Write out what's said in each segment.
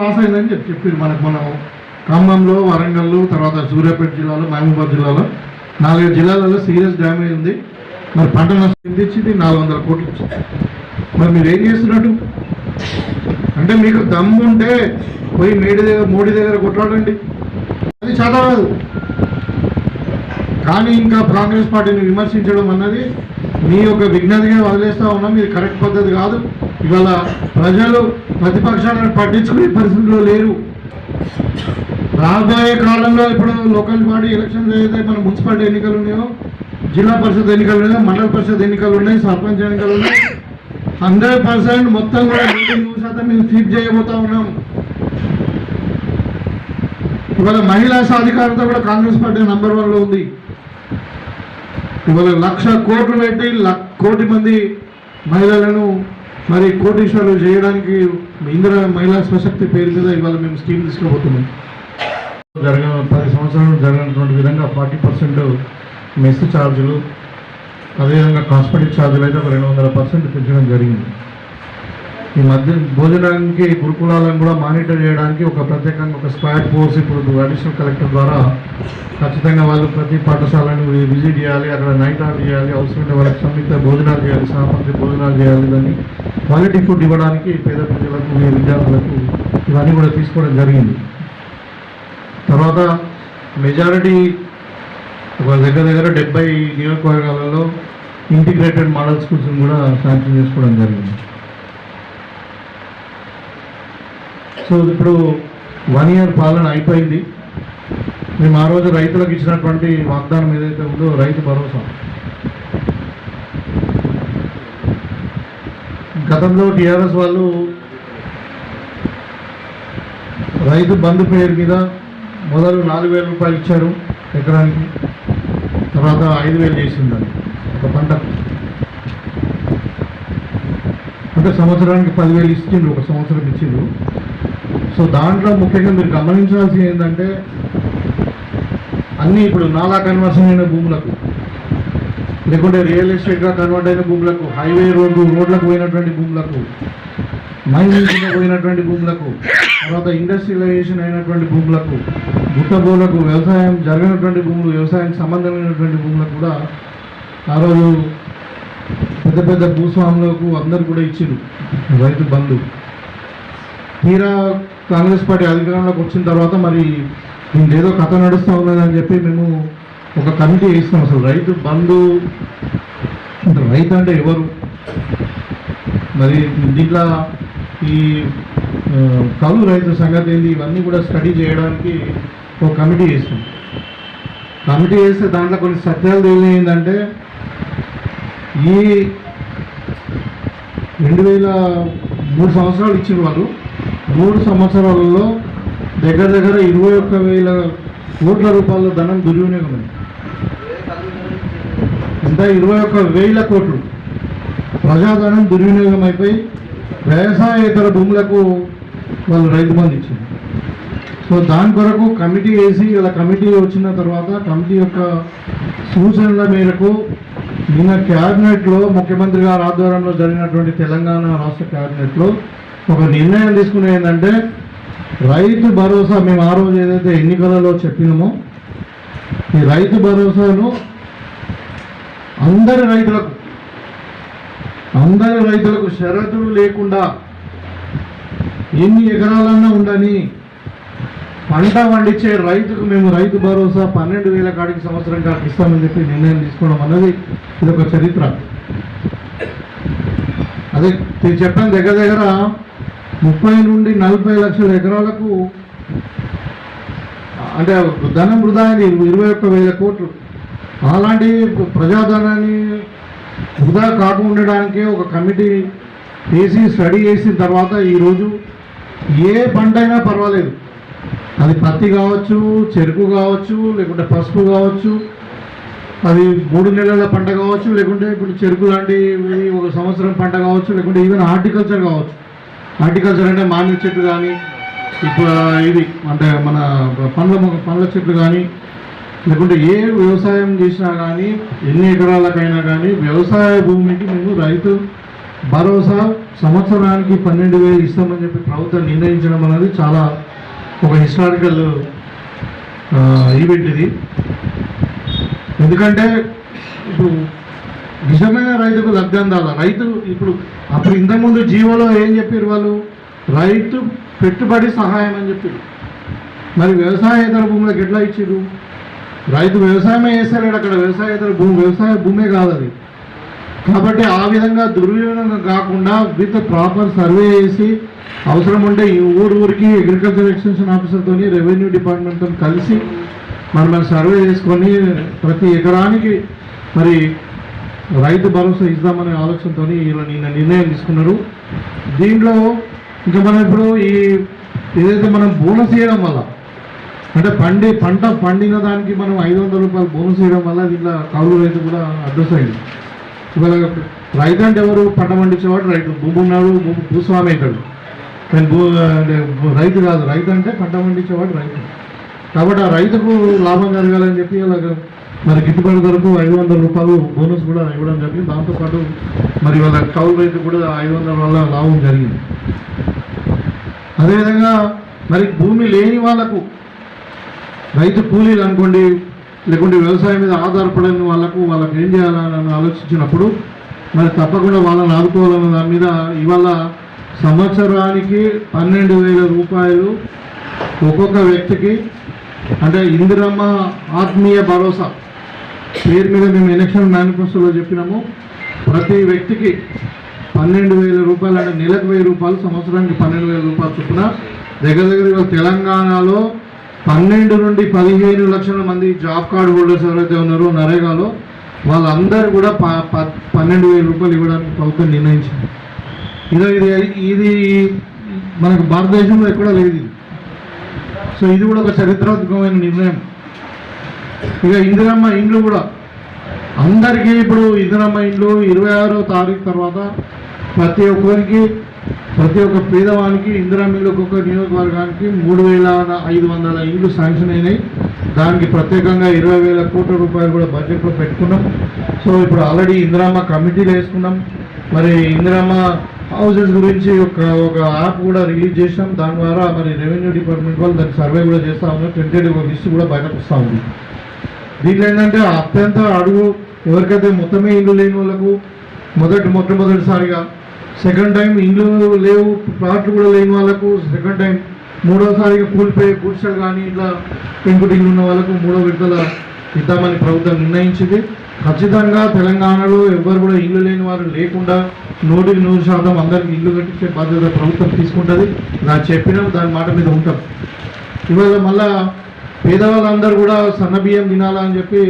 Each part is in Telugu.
లాస్ అయిందని చెప్పి చెప్పారు మనకు మనం ఖమ్మంలో వరంగల్ తర్వాత సూర్యాపేట జిల్లాలో మహబూబాబాద్ జిల్లాలో నాలుగైదు జిల్లాలలో సీరియస్ డ్యామేజ్ ఉంది. మరి పంట నష్టం ఇచ్చింది? నాలుగు వందల కోట్లు మరి మీరు ఏం చేస్తున్నట్టు? అంటే మీకు దమ్ము ఉంటే పోయి మేడి దగ్గర మోడీ దగ్గర కొట్లాడండి. అది చదవదు కానీ ఇంకా కాంగ్రెస్ పార్టీని విమర్శించడం అన్నది మీ యొక్క విజ్ఞతగా వదిలేస్తా ఉన్నాం. ఇది కరెక్ట్ పద్ధతి కాదు. ఇవాళ ప్రజలు ప్రతిపక్షాలను పట్టించుకునే పరిస్థితిలో లేరు. రాబోయే కాలంలో ఇప్పుడు లోకల్ బాడీ ఎలక్షన్స్ ఏదైతే మన మున్సిపాలిటీ ఎన్నికలు ఉన్నాయో జిల్లా పరిషత్ ఎన్నికలు ఉన్నాయి మండల పరిషత్ ఎన్నికలు ఉన్నాయి సర్పంచ్ ఎన్నికలు ఉన్నాయి హండ్రెడ్ పర్సెంట్ మొత్తం కూడా నూటి నూరు శాతం మేము స్వీప్ చేయబోతా ఉన్నాం. ఇవాళ మహిళా సాధికారత కూడా కాంగ్రెస్ పార్టీ నంబర్ వన్లో ఉంది. ఇవాళ లక్ష కోట్లు పెట్టి కోటి మంది మహిళలను మరి కోటీశ్వరులు చేయడానికి ఇందిరా మహిళా స్వశక్తి పేరు మీద ఇవాళ మేము స్కీమ్ తీసుకుపోతున్నాం. జరగ పది సంవత్సరాలు జరగనటువంటి విధంగా ఫార్టీ పర్సెంట్ మెస్ ఛార్జీలు అదేవిధంగా కాస్మెటిక్ ఛార్జీలు అయితే ఒక రెండు వందల పర్సెంట్ పెంచడం జరిగింది. ఈ మధ్య భోజనానికి గురుకులాలను కూడా మానిటర్ చేయడానికి ఒక ప్రత్యేకంగా ఒక స్క్వాడ్ ఫోర్స్ ఇప్పుడు అడిషనల్ కలెక్టర్ ద్వారా ఖచ్చితంగా వాళ్ళు ప్రతి పాఠశాలను విజిట్ చేయాలి అక్కడ నైట్ ఆర్ట్ చేయాలి అవసరమైన వాళ్ళకి సంయుక్త భోజనాలు చేయాలి సహమంత్రి భోజనాలు చేయాలి దాన్ని క్వాలిటీ ఫుడ్ ఇవ్వడానికి పేద ప్రజలకు విద్యార్థులకు ఇవన్నీ కూడా తీసుకోవడం జరిగింది. తర్వాత మెజారిటీ ఒక దగ్గర దగ్గర డెబ్బై నియోజకవర్గాలలో ఇంటిగ్రేటెడ్ మోడల్ స్కూల్స్ని కూడా శాంక్షన్ చేసుకోవడం జరిగింది. సో ఇప్పుడు వన్ ఇయర్ పాలన అయిపోయింది. మేము ఆ రోజు రైతులకు ఇచ్చినటువంటి వాగ్దానం ఏదైతే ఉందో రైతు భరోసా. గతంలో టీఆర్ఎస్ వాళ్ళు రైతు బంధు పేరు మీద మొదలు నాలుగు వేల రూపాయలు ఇచ్చారు ఎకరానికి తర్వాత ఐదు వేలు చేసిందని ఒక పంట. అంటే సంవత్సరానికి పదివేలు ఇచ్చిండ్రు ఒక సంవత్సరం ఇచ్చిండ్రు. సో దాంట్లో ముఖ్యంగా మీరు గమనించాల్సింది ఏంటంటే అన్నీ ఇప్పుడు నాలా కన్వర్షన్ అయిన భూములకు లేకుంటే రియల్ ఎస్టేట్గా కన్వర్ట్ అయిన భూములకు హైవే రోడ్డు రోడ్లకు పోయినటువంటి భూములకు మైనింగ్ పోయినటువంటి భూములకు తర్వాత ఇండస్ట్రియలైజేషన్ అయినటువంటి భూములకు గుట్టబోలకు వ్యవసాయం జరిగినటువంటి భూములు వ్యవసాయానికి సంబంధమైనటువంటి భూములకు కూడా ఆ రోజు పెద్ద పెద్ద భూస్వాములకు అందరు కూడా ఇచ్చిండు రైతు బంధు. తీరా కాంగ్రెస్ పార్టీ అధికారంలోకి వచ్చిన తర్వాత మరి దీనికి ఏదో కథ నడుస్తూ ఉన్నదని చెప్పి మేము ఒక కమిటీ వేసినాం అసలు. రైతు బంధు రైతు అంటే ఎవరు? మరి దీంట్లో ఈ ఆ, కౌలు రైతు సంగతి ఏంది? ఇవన్నీ కూడా స్టడీ చేయడానికి ఒక కమిటీ వేసినాం. కమిటీ వేస్తే దాంట్లో కొన్ని సత్యాలు తేలినాయి ఏంటంటే ఈ రెండు వేల మూడు సంవత్సరాలు ఇచ్చిన వాళ్ళు. మూడు సంవత్సరాలలో దగ్గర దగ్గర ఇరవై ఒక్క వేల కోట్ల రూపాయల ధనం దుర్వినియోగం అయింది ఎంత? ఇరవై ఒక్క వేల కోట్లు. ప్రజాధనం దుర్వినియోగం అయిపోయి వ్యవసాయేతర భూములకు వాళ్ళు రైతు బంధు ఇచ్చింది. సో దాని కొరకు కమిటీ వేసి ఇలా కమిటీ వచ్చిన తర్వాత కమిటీ యొక్క సూచనల మేరకు నిన్న క్యాబినెట్లో ముఖ్యమంత్రి గారి ఆధ్వర్యంలో జరిగినటువంటి తెలంగాణ రాష్ట్ర క్యాబినెట్లో ఒక నిర్ణయం తీసుకునే ఏంటంటే రైతు భరోసా మేము ఆ రోజు ఏదైతే ఎన్నికలలో చెప్పినామో ఈ రైతు భరోసాను అందరి రైతులకు అందరి రైతులకు షరతులు లేకుండా ఎన్ని ఎకరాలన్నా ఉండని పంట పండించే రైతుకు మేము రైతు భరోసా పన్నెండు వేల కాడికి సంవత్సరం కాడికి ఇస్తామని చెప్పి నిర్ణయం తీసుకోవడం అన్నది ఇది ఒక చరిత్ర. అదే చెప్పాను దగ్గర దగ్గర ముప్పై నుండి నలభై లక్షల ఎకరాలకు అంటే ధనం వృధా అయింది ఇరవై ఒక్క వేల కోట్లు. అలాంటి ప్రజాధనాన్ని వృధా కాకుండా ఉండడానికి ఒక కమిటీ వేసి స్టడీ చేసిన తర్వాత ఈరోజు ఏ పంట అయినా పర్వాలేదు. అది పత్తి కావచ్చు చెరుకు కావచ్చు లేకుంటే పసుపు కావచ్చు అది మూడు నెలల పంట కావచ్చు లేకుంటే ఇప్పుడు చెరుకు లాంటి ఒక సంవత్సరం పంట కావచ్చు లేకుంటే ఈవెన్ హార్టికల్చర్ కావచ్చు. హార్టికల్చర్ అంటే మామిడి చెట్లు కానీ ఇప్పుడు ఇది అంటే మన పండ్ల పండ్ల చెట్లు కానీ లేకుంటే ఏ వ్యవసాయం చేసినా కానీ ఎన్ని ఎకరాలకైనా కానీ వ్యవసాయ భూమికి మేము రైతు భరోసా సంవత్సరానికి పన్నెండు వేలు ఇస్తామని చెప్పి ప్రభుత్వం నిర్ణయించడం అనేది చాలా ఒక హిస్టారికల్ ఈవెంట్ ఇది. ఎందుకంటే ఇప్పుడు నిజమైన రైతుకు లబ్ధి అందాల? రైతు ఇప్పుడు అప్పుడు ఇంతకుముందు జీవోలో ఏం చెప్పారు వాళ్ళు? రైతు పెట్టుబడి సహాయం అని చెప్పారు మరి వ్యవసాయేతర భూములకు ఎట్లా ఇచ్చారు రైతు వ్యవసాయమే వేస్తాడు అక్కడ. వ్యవసాయేతర భూమి వ్యవసాయ భూమే కాదు అది. కాబట్టి ఆ విధంగా దుర్వినియోగం కాకుండా విత్ ప్రాపర్ సర్వే చేసి అవసరం ఉంటే ఈ ఊరు ఊరికి అగ్రికల్చర్ ఎక్స్టెన్షన్ ఆఫీసర్తో రెవెన్యూ డిపార్ట్మెంట్తో కలిసి మరి మనం సర్వే చేసుకొని ప్రతి ఎకరానికి మరి రైతు భరోసా ఇద్దామనే ఆలోచనతో ఇలా నిన్న నిర్ణయం తీసుకున్నారు. దీంట్లో ఇంకా మనం ఇప్పుడు ఈ ఏదైతే మనం బోనస్ ఇవ్వడం వల్ల అంటే పండి పంట పండిన దానికి మనం ఐదు వందల రూపాయలు బోనస్ ఇవ్వడం వల్ల దీంట్లో కౌలు రైతు కూడా అడ్రస్ అయింది ఇవాళ రైతు అంటే ఎవరు? పంట పండించేవాడు రైతు. భూమి ఉన్నాడు భూమి భూస్వామి అవుతాడు. కానీ భూ అంటే రైతు కాదు. రైతు అంటే పంట పండించేవాడు రైతు. కాబట్టి ఆ రైతుకు లాభం కలగాలని చెప్పి అలాగ మరి గిట్టుబాటు ధరకు ఐదు వందల రూపాయలు బోనస్ కూడా ఇవ్వడం జరిగింది. దాంతోపాటు మరి వాళ్ళ కౌలు రైతు కూడా ఐదు వందల వల్ల లాభం జరిగింది. అదేవిధంగా మరి భూమి లేని వాళ్ళకు రైతు కూలీలు అనుకోండి లేకుంటే వ్యవసాయం మీద ఆధారపడని వాళ్ళకు వాళ్ళకి ఏం చేయాలని ఆలోచించినప్పుడు మరి తప్పకుండా వాళ్ళని ఆదుకోవాలన్న దాని మీద ఇవాళ సంవత్సరానికి పన్నెండు వేల రూపాయలు ఒక్కొక్క వ్యక్తికి అంటే ఇందిరమ్మ ఆత్మీయ భరోసా పేరు మీద మేము ఎలక్షన్ మేనిఫెస్టోలో చెప్పినాము. ప్రతి వ్యక్తికి పన్నెండు వేల రూపాయలు అంటే నెలకు వెయ్యి రూపాయలు సంవత్సరానికి పన్నెండు వేల రూపాయలు చొప్పున దగ్గర దగ్గర తెలంగాణలో పన్నెండు నుండి పదిహేను లక్షల మంది జాబ్ కార్డు హోల్డర్స్ ఎవరైతే ఉన్నారో నరేగాలో వాళ్ళందరూ కూడా ప ప- పన్నెండు వేల రూపాయలు ఇవ్వడానికి ప్రభుత్వం నిర్ణయించింది. ఇది ఇది ఇది మనకు భారతదేశంలో ఎక్కడా లేదు ఇది. సో ఇది కూడా ఒక చరిత్రాత్మకమైన నిర్ణయం. ఇక ఇందిరమ్మ ఇండ్లు కూడా. అందరికీ ఇప్పుడు ఇందిరమ్మ ఇండ్లు ఇరవై ఆరో తారీఖు తర్వాత ప్రతి ఒక్కరికి ప్రతి ఒక్క పేదవానికి ఇందిరమ్మ ఇల్లు ఒక్కొక్క నియోజకవర్గానికి మూడు వేల ఐదు వందల ఇండ్లు శాంక్షన్ అయినాయి. దానికి ప్రత్యేకంగా ఇరవై వేల కోట్ల రూపాయలు కూడా బడ్జెట్లో పెట్టుకున్నాం. సో ఇప్పుడు ఆల్రెడీ ఇందిరమ్మ కమిటీలు వేసుకున్నాం. మరి ఇందిరమ్మ హౌసెస్ గురించి ఒక ఒక యాప్ కూడా రిలీజ్ చేసాం దాని ద్వారా మరి రెవెన్యూ డిపార్ట్మెంట్ వాళ్ళు దానికి సర్వే కూడా చేస్తూ ఉన్నారు. టెంటెడ్ ఒక లిస్ట్ కూడా బయటకు వస్తూ ఉంది. దీంట్లో ఏంటంటే అత్యంత అడుగు ఎవరికైతే మొత్తమే ఇల్లు లేని వాళ్ళకు మొదటి మొట్టమొదటిసారిగా సెకండ్ టైం ఇల్లు లేవు ప్లాట్లు కూడా లేని వాళ్ళకు సెకండ్ టైం మూడోసారిగా కూలిపోయే గుడిసెలు కానీ ఇట్లా పెంకుటి ఇల్లు ఉన్న వాళ్ళకు మూడో విడతల ఇద్దామని ప్రభుత్వం నిర్ణయించింది. ఖచ్చితంగా తెలంగాణలో ఎవ్వరు కూడా ఇల్లు లేని వారు లేకుండా నూటికి నూరు శాతం అందరికి ఇల్లు కట్టించే బాధ్యత ప్రభుత్వం తీసుకుంటుంది. నాకు చెప్పినాం దాని మాట మీద ఉంటాం. ఇవాళ మళ్ళా పేదవాళ్ళందరూ కూడా సన్న బియ్యం తినాలా అని చెప్పి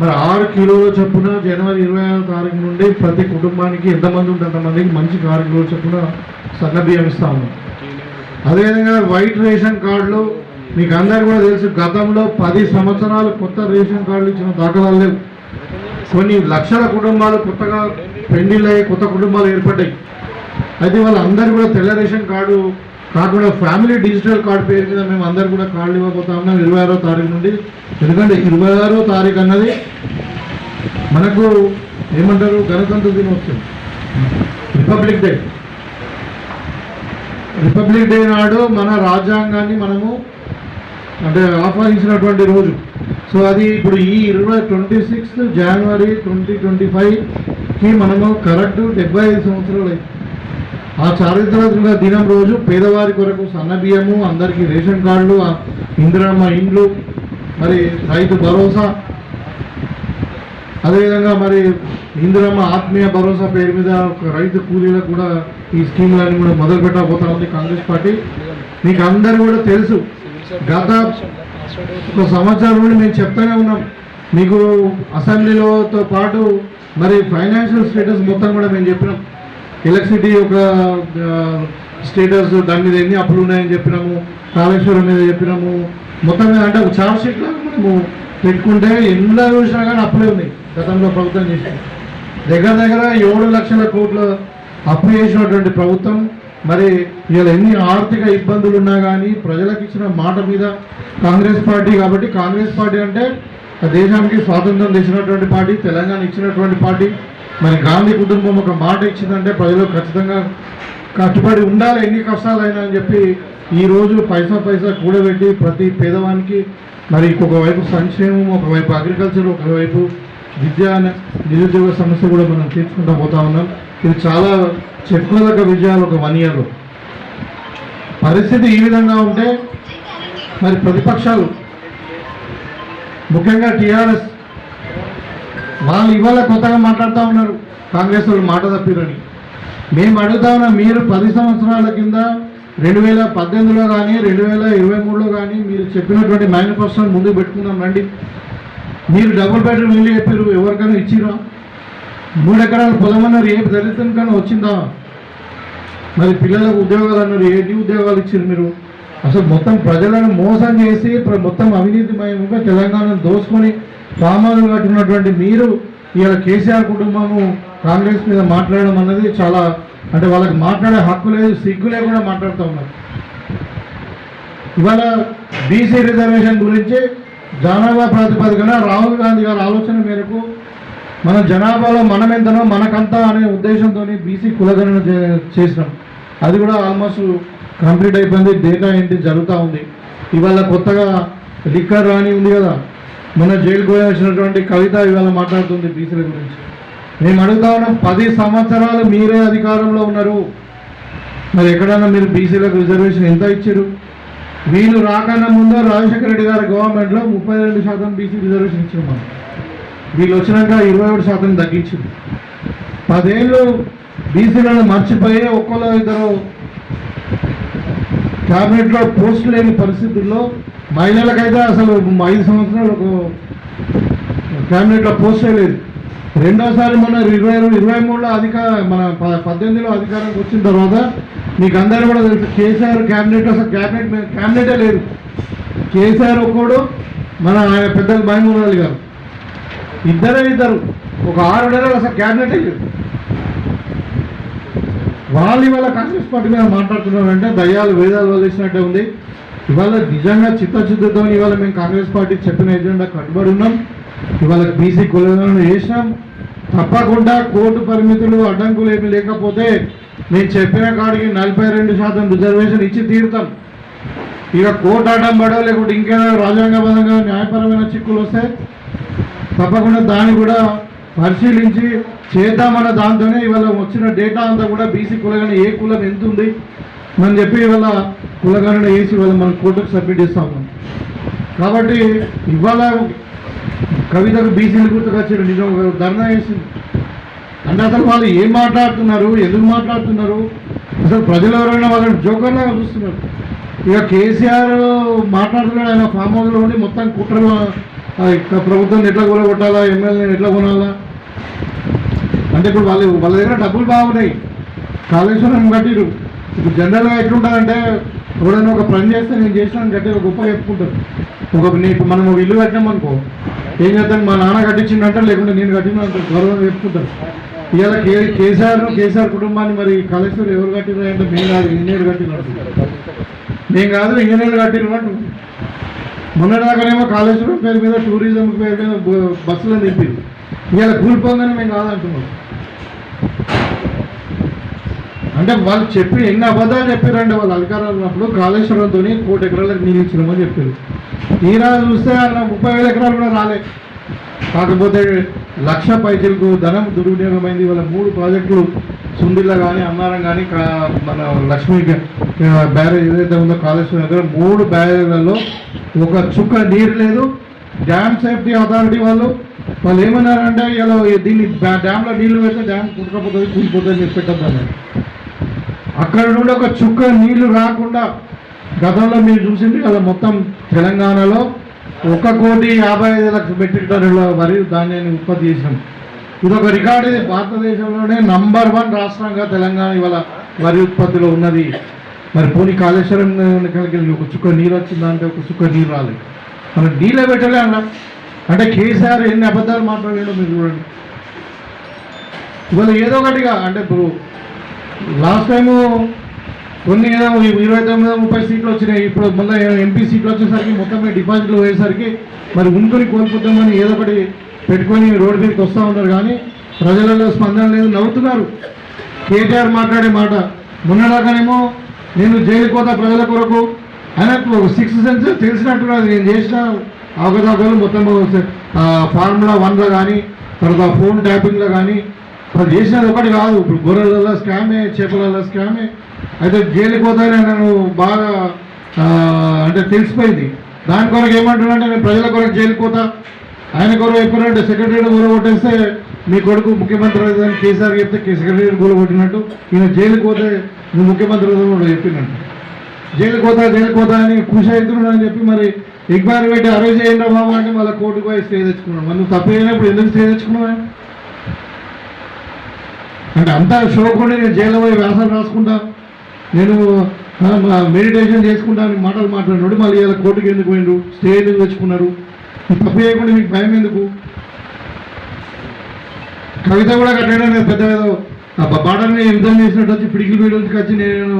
మరి ఆరు కిలోల చొప్పున జనవరి ఇరవై ఆరో తారీఖు నుండి ప్రతి కుటుంబానికి ఎంతమంది ఉంటే అంతమందికి మంచి ఆరు కిలోల చొప్పున సన్న బియ్యం ఇస్తా ఉన్నాం. అదేవిధంగా వైట్ రేషన్ కార్డులు మీకు అందరు కూడా తెలుసు గతంలో పది సంవత్సరాలు కొత్త రేషన్ కార్డులు ఇచ్చిన దాఖలాలు లేవు. కొన్ని లక్షల కుటుంబాలు కొత్తగా పెండిళ్ళయ్యి కొత్త కుటుంబాలు ఏర్పడ్డాయి. అయితే వాళ్ళందరూ కూడా తెల్ల రేషన్ కార్డు కాకుండా ఫ్యామిలీ డిజిటల్ కార్డు పేరు మీద మేము అందరు కూడా కార్డులు ఇవ్వబోతా ఉన్నాం ఇరవై ఆరో తారీఖు నుండి. ఎందుకంటే ఇరవై ఆరో తారీఖు అన్నది మనకు ఏమంటారు? గణతంత్ర దినోత్సవం. Republic day. రిపబ్లిక్ డే నాడు మన రాజ్యాంగాన్ని మనము అంటే ఆహ్వానించినటువంటి రోజు. సో అది ఇప్పుడు ఈ ఇరవై twenty sixth January twenty twenty ఫైవ్కి మనము కరెక్ట్ డెబ్బై ఐదు సంవత్సరాలు అయింది. ఆ చారిత్రాత్మక దినం రోజు పేదవారి కొరకు సన్న బియ్యము అందరికీ రేషన్ కార్డులు ఇందిరమ్మ ఇండ్లు మరి రైతు భరోసా. అదేవిధంగా మరి ఇందిరమ్మ ఆత్మీయ భరోసా పేరు మీద ఒక రైతు కూలీలకు కూడా ఈ స్కీమ్లన్నీ కూడా మొదలు పెట్టబోతా ఉంది కాంగ్రెస్ పార్టీ. మీకు అందరు కూడా తెలుసు గత ఒక సంవత్సరం నుండి మేము చెప్తానే ఉన్నాం. మీకు అసెంబ్లీలోతో పాటు మరి ఫైనాన్షియల్ స్టేటస్ మొత్తం కూడా మేము చెప్పినాం. ఎలక్ట్రిసిటీ యొక్క స్టేటస్ దాని మీద ఎన్ని అప్పులు ఉన్నాయని చెప్పినాము కాళేశ్వరం మీద చెప్పినాము. మొత్తం మీద అంటే ఒక చార్జ్ షీట్ మనము పెట్టుకుంటే ఎన్నో చూసినా కానీ అప్పులే ఉన్నాయి గతంలో ప్రభుత్వం చేసిన దగ్గర దగ్గర ఏడు లక్షల కోట్ల అప్పు చేసినటువంటి ప్రభుత్వం మరి ఇలా ఎన్ని ఆర్థిక ఇబ్బందులు ఉన్నా కానీ ప్రజలకు ఇచ్చిన మాట మీద కాంగ్రెస్ పార్టీ కాబట్టి కాంగ్రెస్ పార్టీ అంటే దేశానికి స్వాతంత్రం తెచ్చినటువంటి పార్టీ తెలంగాణ ఇచ్చినటువంటి పార్టీ మరి గాంధీ కుటుంబం ఒక మాట ఇచ్చిందంటే ప్రజలు ఖచ్చితంగా కట్టుబడి ఉండాలి ఎన్ని కష్టాలైనా అని చెప్పి ఈ రోజు పైసా పైసా కూడబెట్టి ప్రతి పేదవానికి మరి ఒకవైపు సంక్షేమం ఒకవైపు అగ్రికల్చర్ ఒకవైపు విద్య అనే నిరుద్యోగ సమస్య కూడా మనం తీర్చుకుంటా పోతా ఉన్నాం. ఇది చాలా చెప్పుకోదగ్గ విజయాలు ఒక వన్ ఇయర్లో పరిస్థితి ఈ విధంగా ఉంటే మరి ప్రతిపక్షాలు ముఖ్యంగా టీఆర్ఎస్ వాళ్ళు ఇవాళ కొత్తగా మాట్లాడుతూ ఉన్నారు. కాంగ్రెస్ వాళ్ళు మాట తప్పిరని. మేము అడుగుతా ఉన్నాం మీరు పది సంవత్సరాల కింద రెండు వేల పద్దెనిమిదిలో కానీ రెండు వేల ఇరవై మూడులో కానీ మీరు చెప్పినటువంటి మేనిఫెస్టోని ముందుకు పెట్టుకుందాం రండి. మీరు డబుల్ బెడ్రూమ్ ఇల్లు చెప్పారు ఎవరికైనా ఇచ్చిరా? మూడు ఎకరాల పొలం అన్నారు ఏ దళితునికైనా వచ్చిందా? మరి పిల్లలకు ఉద్యోగాలు అన్నారు ఏంటి ఉద్యోగాలు ఇచ్చారు మీరు? అసలు మొత్తం ప్రజలను మోసం చేసి ప్ర- మొత్తం అవినీతిమయంగా తెలంగాణను దోసుకొని సామాన్యులు కట్టుకున్నటువంటి మీరు ఇవాళ కేసీఆర్ కుటుంబము కాంగ్రెస్ మీద మాట్లాడడం అన్నది చాలా అంటే వాళ్ళకి మాట్లాడే హక్కు లేదు సిగ్గు లేకుండా మాట్లాడుతూ ఉన్నారు. ఇవాళ బీసీ రిజర్వేషన్ గురించి జనాభా ప్రాతిపదికన రాహుల్ గాంధీ గారి ఆలోచన మేరకు మన జనాభాలో మనం ఎంతనో మనకంతా అనే ఉద్దేశంతో బీసీ కులగణన చేసినాం. అది కూడా ఆల్మోస్ట్ కంప్లీట్ అయిపోయింది డేటా ఏంటి జరుగుతూ ఉంది. ఇవాళ కొత్తగా లిక్కర్ రాని ఉంది కదా మొన్న జైలుకు పోయి వచ్చినటువంటి కవిత ఇవాళ మాట్లాడుతుంది బీసీల గురించి. మేము అడుగుతా ఉన్నాం పది సంవత్సరాలు మీరే అధికారంలో ఉన్నారు. మరి ఎక్కడైనా మీరు బీసీలకు రిజర్వేషన్ ఎంత ఇచ్చారు? వీళ్ళు రాకన్నా ముందు రాజశేఖర రెడ్డి గారి గవర్నమెంట్లో ముప్పై రెండు శాతం బీసీ రిజర్వేషన్ ఇచ్చారు మనం వీళ్ళు వచ్చినాక ఇరవై ఒకటి శాతం తగ్గించింది పదేళ్ళు బీసీలను మర్చిపోయి ఒక్కలో ఇద్దరు క్యాబినెట్లో పోస్ట్ లేని పరిస్థితుల్లో మహిళలకైతే అసలు ఐదు సంవత్సరాలు ఒక క్యాబినెట్లో పోస్ట్ లేదు. రెండోసారి మన ఇరవై ఇరవై మూడులో అధిక మన ప- పద్దెనిమిదిలో అధికారానికి వచ్చిన తర్వాత మీకు అందరూ కూడా తెలుసు కేసీఆర్ క్యాబినెట్ అసలు క్యాబినెట్ క్యాబినెటే లేదు. కేసీఆర్ ఒక్కడు మన ఆయన పెద్దలు మహమూద్ గారు. ఇద్దరే ఇద్దరు. ఒక ఆరు నెలలు అసలు క్యాబినెట్ లేదు. వాళ్ళు ఇవాళ కాంగ్రెస్ పార్టీ మీద మాట్లాడుతున్నారంటే దయ్యాలు వేదాలు వదిలేసినట్టే ఉంది. ఇవాళ నిజంగా చిత్తశుద్ధితో ఇవాళ మేము కాంగ్రెస్ పార్టీ చెప్పిన ఎజెండా కట్టుబడి ఉన్నాం. ఇవాళ బీసీ కులను వేసినాం. తప్పకుండా కోర్టు పరిమితులు అడ్డంకులు ఏమి లేకపోతే మేము చెప్పిన కాడికి నలభై రెండు శాతం రిజర్వేషన్ ఇచ్చి తీరుతాం. ఇక కోర్టు అడ్డం పడో లేకుంటే ఇంకేదైనా రాజ్యాంగబద్ధంగా న్యాయపరమైన చిక్కులు వస్తే తప్పకుండా దాన్ని కూడా పరిశీలించి చేద్దామన్న దాంతోనే ఇవాళ వచ్చిన డేటా అంతా కూడా బీసీ కులగణ ఏ కులం ఎంత ఉంది మనం చెప్పి ఇవాళ కులగణన వేసి ఇవాళ మనం కోర్టుకు సబ్మిట్ చేస్తాము కాబట్టి ఇవాళ కవితకు బీసీలు గుర్తుకొచ్చారు నిజం ఒక ధర్నా వేసింది అంటే అసలు వాళ్ళు ఏం మాట్లాడుతున్నారు ఎందుకు మాట్లాడుతున్నారు? అసలు ప్రజలు ఎవరైనా వాళ్ళని జోకర్లాగా చూస్తున్నారు. ఇక కేసీఆర్ మాట్లాడుతున్నాడు ఆయన ఫామ్ హౌస్లో ఉండి మొత్తం కుట్రలు ప్రభుత్వం ఎట్లా కూలగొట్టాలా? ఎమ్మెల్యేని ఎట్లా కొనాలా? అంటే ఇప్పుడు వాళ్ళు వాళ్ళ దగ్గర డబ్బులు బాగున్నాయి. కాళేశ్వరం కట్టిరు. ఇప్పుడు జనరల్గా ఎట్లుంటుందంటే ఎవడైనా ఒక పని చేస్తే నేను చేసినాను గట్టిగా గొప్ప చెప్పుకుంటారు. ఒక నీకు మనం ఒక ఇల్లు కట్టినాం అనుకో ఏం చేద్దాం? మా నాన్న కట్టించిందంటే లేకుంటే నేను కట్టినా గౌరవం చెప్పుకుంటారు. ఇవాళ కే కేసీఆర్ కేసీఆర్ కుటుంబాన్ని మరి కాళేశ్వరం ఎవరు కట్టినారు అంటే మేము కాదు ఇంజనీర్ కట్టినారు మేము కాదు ఇంజనీర్లు కట్టినట్టు మొన్నటిదాకానేమో కాళేశ్వరం పేరు మీద టూరిజం పేరు మీద బస్సులో నింపింది ఇవాళ కూలిపోందని మేము కాదంటున్నాం అంటే వాళ్ళు చెప్పి ఎన్ని అబద్ధాలు చెప్పారండి వాళ్ళు అధికారాలు ఉన్నప్పుడు కాళేశ్వరంతో కోటి ఎకరాలకు నీళ్ళు ఇచ్చినామని చెప్పారు ఈనాడు చూస్తే ఆయన ముప్పై వేల ఎకరాలు కూడా రాలే. కాకపోతే లక్ష పైసలకు ధనం దుర్వినియోగమైంది. వాళ్ళ మూడు ప్రాజెక్టులు సుందిల్ల కానీ అన్నారం కానీ మన లక్ష్మీ బ్యారేజ్ ఏదైతే ఉందో కాళేశ్వరం దగ్గర మూడు బ్యారేజ్లలో ఒక చుక్క నీరు లేదు. డ్యామ్ సేఫ్టీ అథారిటీ వాళ్ళు వాళ్ళు ఏమన్నారంటే ఇలా దీన్ని డ్యామ్లో నీళ్ళు పెడితే డ్యామ్ కుట్టకపోతుంది కూలిపోతుంది చెప్పి పెట్టద్దు అక్కడ నుండి ఒక చుక్క నీళ్ళు రాకుండా గతంలో మీరు చూసింది కదా మొత్తం తెలంగాణలో ఒక కోటి యాభై ఐదు లక్షల మెట్రిక్ టన్నుల వరి ధాన్యాన్ని ఉత్పత్తి చేసినాం. ఇదొక రికార్డు. ఇది భారతదేశంలోనే నంబర్ వన్ రాష్ట్రంగా తెలంగాణ ఇవాళ వరి ఉత్పత్తిలో ఉన్నది. మరి పోనీ కాళేశ్వరం కలిగి ఒక చుక్క నీరు వచ్చిందంటే ఒక చుక్క నీరు రాలేదు. మనం నీళ్ళే పెట్టలే అన్న. అంటే కేసీఆర్ ఎన్ని అబద్ధాలు మాట్లాడాడో మీరు చూడండి. ఇవాళ ఏదో ఒకటిగా అంటే ఇప్పుడు లాస్ట్ టైము కొన్ని ఏదో ఇరవై తొమ్మిది ముప్పై సీట్లు వచ్చినాయి. ఇప్పుడు మళ్ళీ ఎంపీ సీట్లు వచ్చేసరికి మొత్తం డిపాజిట్లు పోయేసరికి మరి ఉంటుని కోల్పోతామని ఏదో ఒకటి పెట్టుకొని రోడ్డు మీదకి వస్తూ ఉన్నారు కానీ ప్రజలలో స్పందన లేదు. నవ్వుతున్నారు. కేటీఆర్ మాట్లాడే మాట మొన్నదాకానేమో నేను జైలు కోత ప్రజల కొరకు ఆయనకు సిక్స్ సెన్స్ తెలిసినట్టున్నది నేను చేసిన అవగతాలు మొత్తం ఫార్ములా వన్లో కానీ తర్వాత ఫోన్ ట్యాపింగ్లో కానీ అది చేసినది ఒకటి కాదు. ఇప్పుడు గొర్రెలలో స్కామే చేపలలో స్కామే. అయితే జైలు పోతానే నన్ను బాగా అంటే తెలిసిపోయింది. దాని కొరకు ఏమంటున్నానంటే నేను ప్రజల కొరకు జైలు పోతా. ఆయన కొరకు ఎప్పుడంటే సెక్రటరీ గూల కొట్టేస్తే మీ కొడుకు ముఖ్యమంత్రి అవుతుందని కేసీఆర్ చెప్తే సెక్రటరీ గూల కొట్టినట్టు ఈయన జైలుకి పోతే నువ్వు ముఖ్యమంత్రి అవుతావు కూడా చెప్పినట్టు. జైలుకి పోతా జైలుకి పోతా అని ఖుషి అవుతున్నాడు అని చెప్పి మరి ఎగ్బాన్ పెట్టి అరెస్ట్ చేయండి బాబు అంటే మళ్ళీ కోర్టుకు పోయి స్టే తెచ్చుకున్నాడు. మరి నువ్వు తప్పేనప్పుడు ఎందుకు స్టే తెచ్చుకున్నావు అంటే అంతా షోకుండా నేను జైల్లో పోయి వ్యాసాలు రాసుకుంటా నేను మెడిటేషన్ చేసుకుంటా అని మాటలు మాట్లాడినాడు. మళ్ళీ ఇలా కోర్టుకి ఎందుకు పోయిండు? స్టే ఎందుకు తెచ్చుకున్నారు? తప్పు చేయకుండా మీకు భయం ఎందుకు? కవిత కూడా కట్టడం నేను పెద్ద ఆ బాటని యుద్ధం చేసినట్టు వచ్చి పిడికిలు వీడియోకి వచ్చి నేను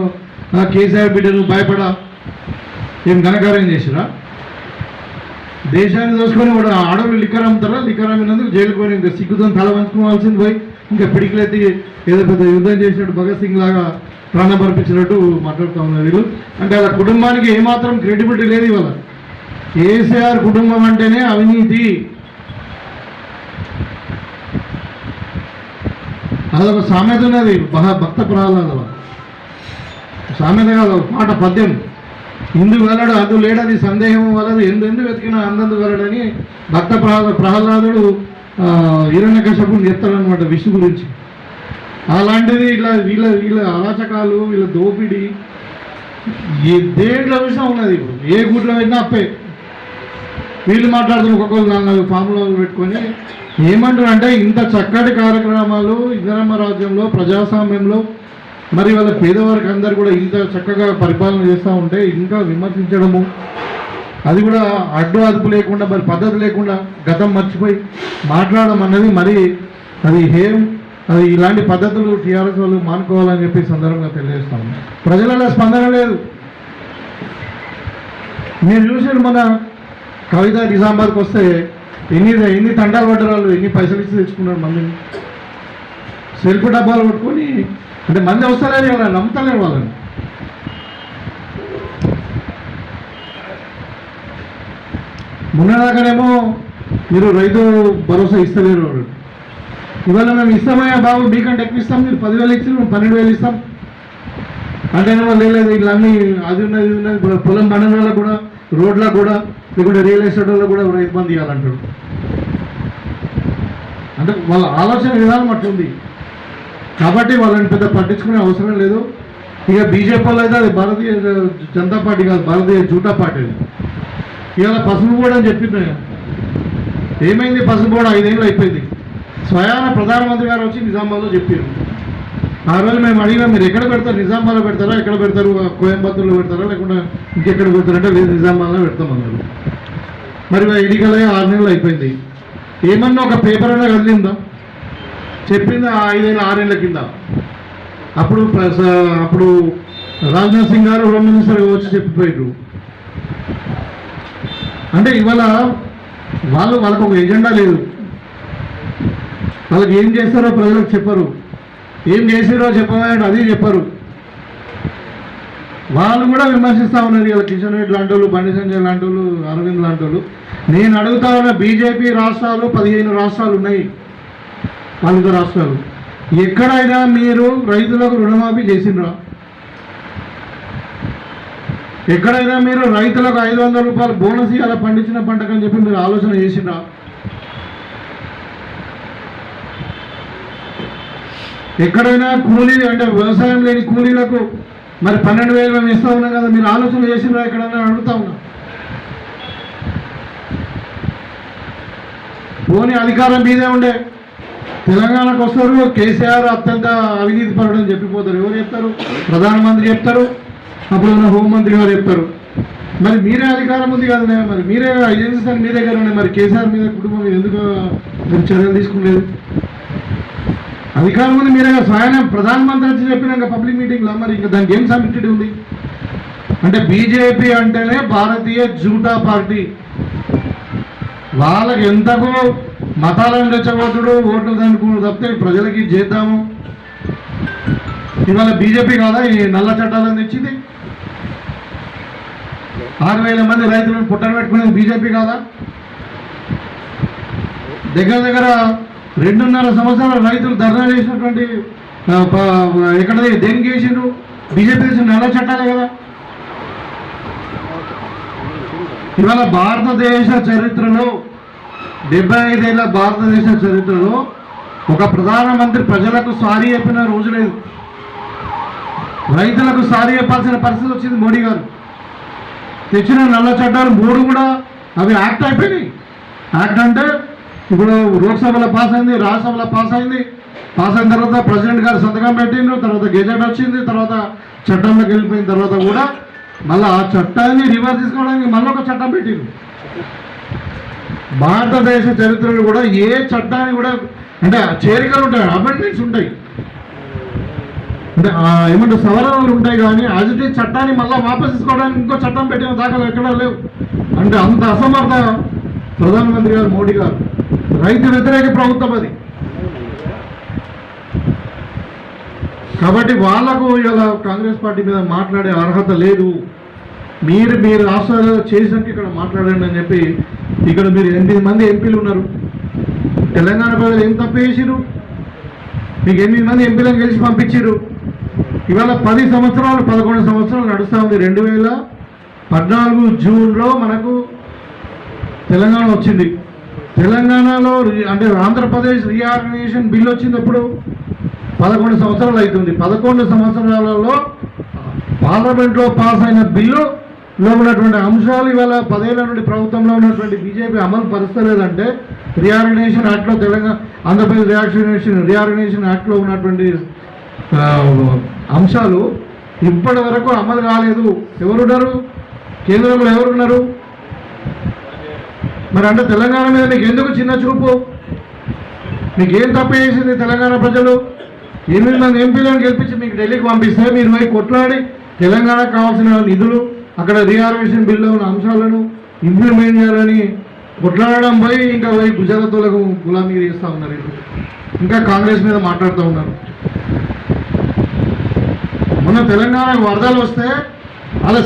ఆ కేసీఆర్ బిడ్డను భయపడా? ఏం ఘనకార్యం చేసిరా? దేశాన్ని దోసుకొని వాడు ఆడవాళ్ళు లిక్కర్ అమ్ముతారా? లిక్కర్ అమ్మినందుకు జైలు పోయి ఇంకా సిగ్గుతో తల వంచుకోవాల్సింది పోయి ఇంకా పిడికిలెత్తి ఏదో పెద్ద యుద్ధం చేసినట్టు భగత్ సింగ్ లాగా ప్రాణం పంపించినట్టు మాట్లాడుతూ ఉన్నారు వీళ్ళు. అంటే వాళ్ళ కుటుంబానికి ఏమాత్రం క్రెడిబిలిటీ లేదు ఇవాళ. కేసీఆర్ కుటుంబం అంటేనే అవినీతి. అదొక సామెత ఉన్నది. భక్త ప్రహ్లాద సామెత కాదు పాట పద్యం. ఇందు వెళ్ళడు అందు లేడది సందేహం వలదు. ఎందు వెతికినా అందందు వెళ్ళడని భక్త ప్రహ్లాద ప్రహ్లాదుడు హిరణ్య కశ్యపుని చెప్తాడనమాట విష్ణు గురించి. అలాంటిది ఇలా వీళ్ళ వీళ్ళ అరాచకాలు వీళ్ళ దోపిడీ ఏ దేంట్లో విషయం ఉన్నది ఇప్పుడు. ఏ గుడ్లో పెట్టినా అప్పే. వీళ్ళు మాట్లాడుతున్న ఒక్కొక్కరు నాలుగు ఫామ్లో పెట్టుకొని ఏమంటారంటే ఇంత చక్కటి కార్యక్రమాలు ఇందిరమ్మ రాజ్యంలో ప్రజాస్వామ్యంలో మరి వాళ్ళ పేదవారికి అందరు కూడా ఇంత చక్కగా పరిపాలన చేస్తూ ఉంటే ఇంకా విమర్శించడము. అది కూడా అడ్డు అదుపు లేకుండా మరి పద్ధతి లేకుండా గతం మర్చిపోయి మాట్లాడడం అన్నది మరి అది హేం అది ఇలాంటి పద్ధతులు టీఆర్ఎస్ వాళ్ళు మానుకోవాలని చెప్పి సందర్భంగా తెలియజేస్తాము ప్రజలలో స్పందన లేదు. మీరు చూసారు మన కవిత నిజామాబాద్కి వస్తే ఎన్ని ఎన్ని తండాలు పడ్డారు వాళ్ళు? ఎన్ని పైసలు ఇచ్చి తెచ్చుకున్నారు మందిని? సెల్ఫ్ డబ్బాలు పట్టుకొని అంటే మంది వస్తారని ఎవరైనా నమ్ముతలేరు వాళ్ళని. మొన్నదాకానేమో మీరు రైతు భరోసా ఇస్తలేరు వాళ్ళు. ఇవాళ మేము ఇస్తామయ్యా బాబు మీకంటే ఎక్కువ ఇస్తాం మీరు పదివేలు ఇచ్చి మేము పన్నెండు వేలు ఇస్తాం అంటేనేమో లేదు ఇట్లన్నీ అది ఉన్నది ఇది ఉన్నది పొలం పండిన కూడా రోడ్లకు కూడా లేకుంటే రియల్ ఎస్టేట్ వాళ్ళకు కూడా ఎవరు ఇబ్బంది ఇవ్వాలంటాడు అంటే వాళ్ళ ఆలోచన విధానం అట్లుంది. కాబట్టి వాళ్ళని పెద్ద పట్టించుకునే అవసరం లేదు. ఇక బీజేపీ వాళ్ళు అయితే అది భారతీయ జనతా పార్టీ కాదు భారతీయ జూటా పార్టీ అది. ఇవాళ పసుపు బోర్డు అని చెప్పింది ఏమైంది పసుపు బోర్డు? ఐదేళ్ళు అయిపోయింది. స్వయాన ప్రధానమంత్రి గారు వచ్చి నిజామాబాద్లో చెప్పారు. ఆ రోజు మేము అడిగినా మీరు ఎక్కడ పెడతారు? నిజామాబాద్లో పెడతారా? ఎక్కడ పెడతారు? కోయంబత్తూరులో పెడతారా? లేకుండా ఇంకెక్కడ పెడతారంటే లేదు నిజామాబాద్లో పెడతామన్నారు మరి ఎన్నికలే ఆరు నెలలు అయిపోయింది. ఏమన్నా ఒక పేపర్ అయినా కదిలిందా? చెప్పింది? ఆ ఐదేళ్ళ నెలల కింద. అప్పుడు అప్పుడు రాజ్నాథ్ సింగ్ గారు హోమ్ మినిస్టర్ వచ్చి చెప్పిపోయారు అంటే ఇవాళ వాళ్ళు వాళ్ళకు ఒక ఎజెండా లేదు. వాళ్ళకి ఏం చేస్తారో ప్రజలకు చెప్పరు. ఏం చేసిరో చెప్పవాడు అది చెప్పరు. వాళ్ళు కూడా విమర్శిస్తా ఉన్నారు ఇలా కిషన్ రెడ్డి లాంటి వాళ్ళు బండి సంజయ్ లాంటి వాళ్ళు అరవింద్ లాంటి వాళ్ళు. నేను అడుగుతా ఉన్న బీజేపీ రాష్ట్రాలు పదిహేను రాష్ట్రాలు ఉన్నాయి. పలుగు రాష్ట్రాలు. ఎక్కడైనా మీరు రైతులకు రుణమాఫీ చేసినరా ఎక్కడైనా మీరు రైతులకు ఐదు వందల రూపాయలు బోనస్ ఇవ్వాలి పండించిన పంటకని చెప్పి మీరు ఆలోచన చేసినరా ఎక్కడైనా కూలీ అంటే వ్యవసాయం లేని కూలీలకు మరి పన్నెండు వేలు మేము ఇస్తా ఉన్నాం కదా మీరు ఆలోచన చేసినా ఎక్కడైనా అడుగుతా ఉన్నా. పోనీ అధికారం మీదే ఉండే. తెలంగాణకు వస్తారు కేసీఆర్ అత్యంత అవినీతి పడడం చెప్పిపోతారు. ఎవరు చెప్తారు? ప్రధానమంత్రి చెప్తారు అప్పుడు ఉన్న హోంమంత్రి గారు చెప్తారు. మరి మీరే అధికారం ఉంది కదా మరి మీరే ఏజెన్సీ మీ దగ్గర ఉన్నాయి మరి కేసీఆర్ మీద కుటుంబం ఎందుకు మీరు చర్యలు తీసుకోలేదు అధికారం ఉంది మీరే కదా ప్రధానమంత్రి వచ్చి చెప్పినాక పబ్లిక్ మీటింగ్లో మరి ఇంకా దానికి ఏం సబ్మిటెడ్ ఉంది? అంటే బీజేపీ అంటేనే భారతీయ జూటా పార్టీ. వాళ్ళకి ఎంతకు మతాలను రెచ్చగొట్టుడు ఓట్లు దానికి తప్పితే ప్రజలకి చేద్దాము. ఇవాళ బీజేపీ కాదా ఈ నల్ల చట్టాలను తెచ్చింది? ఆరు వేల మంది రైతులను పుట్టన పెట్టుకునేది బీజేపీ కాదా? దగ్గర దగ్గర రెండున్నర సంవత్సరాలు రైతులు ధర్నా చేసినటువంటి ఎక్కడ దేనికి చేసిండ్రు. బీజేపీ చేసిన నల్ల చట్టాలే కదా. ఇవాళ భారతదేశ చరిత్రలో డెబ్బై ఐదేళ్ళ భారతదేశ చరిత్రలో ఒక ప్రధానమంత్రి ప్రజలకు సారీ చెప్పిన రోజు లేదు. రైతులకు సారీ చెప్పాల్సిన పరిస్థితి వచ్చింది మోడీ గారు. తెచ్చిన నల్ల చట్టాలు మూడు కూడా అవి యాక్ట్ అయిపోయినాయి. యాక్ట్ అంటే ఇప్పుడు లోక్సభలో పాస్ అయింది రాజ్యసభలో పాస్ అయింది. పాస్ అయిన తర్వాత ప్రెసిడెంట్ గారు సంతకం పెట్టిండ్రు తర్వాత గెజెట్ వచ్చింది తర్వాత చట్టంలోకి వెళ్ళిపోయిన తర్వాత కూడా మళ్ళీ ఆ చట్టాన్ని రివర్స్ తీసుకోవడానికి మళ్ళీ ఒక చట్టం పెట్టిండ్రు. భారతదేశ చరిత్రలో కూడా ఏ చట్టాన్ని కూడా అంటే చేరికలు ఉంటాయి అమెండ్మెంట్స్ ఉంటాయి. అంటే ఏమంటే సవరణలు ఉంటాయి కానీ అజిటి చట్టాన్ని మళ్ళీ వాపస్ తీసుకోవడానికి ఇంకో చట్టం పెట్టిన దాఖలు ఎక్కడా లేవు. అంటే అంత అసమర్థ ప్రధానమంత్రి గారు మోడీ గారు. రైతు వ్యతిరేక ప్రభుత్వం అది. కాబట్టి వాళ్ళకు ఇలా కాంగ్రెస్ పార్టీ మీద మాట్లాడే అర్హత లేదు. మీరు మీరు రాష్ట్రాలు చేసాక ఇక్కడ మాట్లాడండి అని చెప్పి ఇక్కడ మీరు ఎనిమిది మంది ఎంపీలు ఉన్నారు. తెలంగాణ ప్రజలు ఏం తప్పు చేసిరు మీకు ఎనిమిది మంది ఎంపీలను గెలిచి పంపించారు ఇవాళ పది సంవత్సరాలు పదకొండు సంవత్సరాలు నడుస్తూ ఉంది. రెండు వేల పద్నాలుగు జూన్లో మనకు తెలంగాణ వచ్చింది. తెలంగాణలో రి- అంటే ఆంధ్రప్రదేశ్ రీఆర్గనైజేషన్ బిల్ వచ్చింది ఎప్పుడు పదకొండు సంవత్సరాలు అవుతుంది. పదకొండు సంవత్సరాలలో పార్లమెంట్లో పాస్ అయిన బిల్లులో ఉన్నటువంటి అంశాలు ఇవాళ పదేళ్ళ నుండి ప్రభుత్వంలో ఉన్నటువంటి బీజేపీ అమలు పరుస్తలేదంటే రీఆర్గనైజేషన్ యాక్ట్లో తెలంగాణ ఆంధ్రప్రదేశ్ రియాక్సినేషన్ రీఆర్గనైజేషన్ యాక్ట్లో ఉన్నటువంటి అంశాలు ఇప్పటి వరకు అమలు కాలేదు. ఎవరున్నారు? కేంద్రంలో ఎవరున్నారు? మరి అంటే తెలంగాణ మీద మీకు ఎందుకు చిన్న చూపు? నీకేం తప్పు చేసింది తెలంగాణ ప్రజలు? ఎనిమిది మంది ఎంపీలను గెలిపించి మీకు ఢిల్లీకి పంపిస్తే మీరు పోయి కొట్లాడి తెలంగాణకు కావాల్సిన నిధులు అక్కడ రిజర్వేషన్ బిల్లు ఉన్న అంశాలను ఇంప్లిమెంట్ చేయాలని కొట్లాడడం పోయి ఇంకా పోయి గుజరాత్లకు గులామీ చేస్తూ ఉన్నారు వీళ్ళు. ఇంకా కాంగ్రెస్ మీద మాట్లాడుతూ ఉన్నారు. మొన్న తెలంగాణకు వరదలు వస్తే అలా